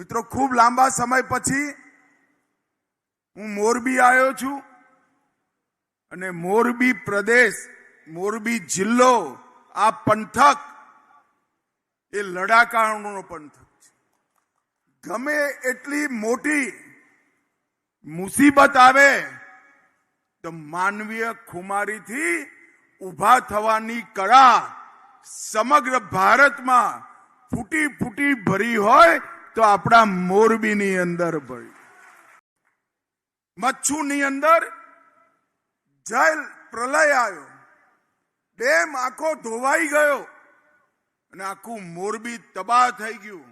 મિત્રો, ખૂબ લાંબા સમય પછી હું મોરબી આવ્યો છું અને મોરબી પ્રદેશ, મોરબી જિલ્લો, આ પંથક એ લડાકાનો પંથક છે. ગમે એટલી મોટી મુસીબત આવે, તો માનવીય ખુમારીથી ઊભા થવાની કળા સમગ્ર ભારતમાં ફૂટી ફૂટી ભરી હોય તો આપણા મોરબીની અંદર ભાઈ. મચ્છુની અંદર જલ પ્રલય આવ્યો ડેમ આખો ધોવાઈ ગયો. અને આખું મોરબી તબાહ થઈ ગયું.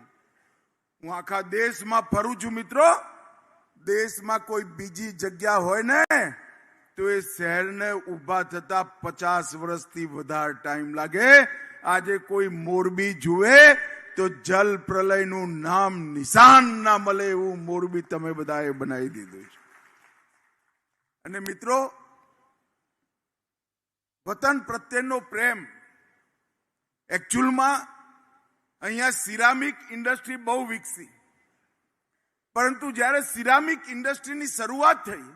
હું આખા દેશમાં ફરું છું મિત્રો. દેશમાં કોઈ બીજી જગ્યા હોય ને, તો એ શહેરને ઊભા થતા પચાસ વર્ષથી વધારે ટાઈમ લાગે. આજે કોઈ મોરબી જુએ તો જલ પ્રલયનું નામ નિશાન ના મળે એવું મોરબી તમે બધાએ બનાવી દીધું છે. અને મિત્રો, વતન પ્રત્યેનો પ્રેમ એકચ્યુઅલમાં અહીંયા સિરામિક ઇન્ડસ્ટ્રી બહુ વિકસી. પરંતુ જ્યારે સિરામિક ઇન્ડસ્ટ્રીની શરૂઆત થઈ,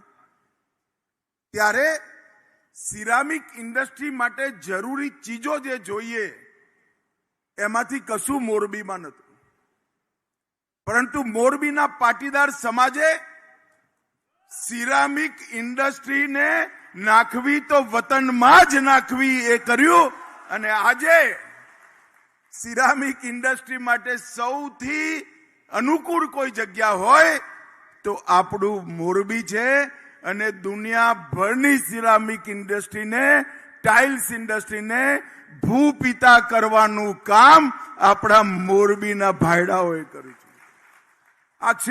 ત્યારે સિરામિક ઇન્ડસ્ટ્રી માટે જરૂરી ચીજો જે જોઈએ એમાંથી કશું મોરબીમાં નહોતું. પરંતુ મોરબીના પાટીદાર સમાજે સિરામિક ઇન્ડસ્ટ્રીને નાખવી તો વતનમાં જ નાખવી એ કર્યું અને આજે સિરામિક ઇન્ડસ્ટ્રી માટે સૌથી અનુકૂળ કોઈ જગ્યા હોય તો આપણું મોરબી છે અને દુનિયાભરની સિરામિક ઇન્ડસ્ટ્રીને ટાઇલ્સ ઇન્ડસ્ટ્રીને ભૂપિતા કરવાનું કામ આપણા મોરબીના ભાઈડાઓએ કર્યું છે. આ છે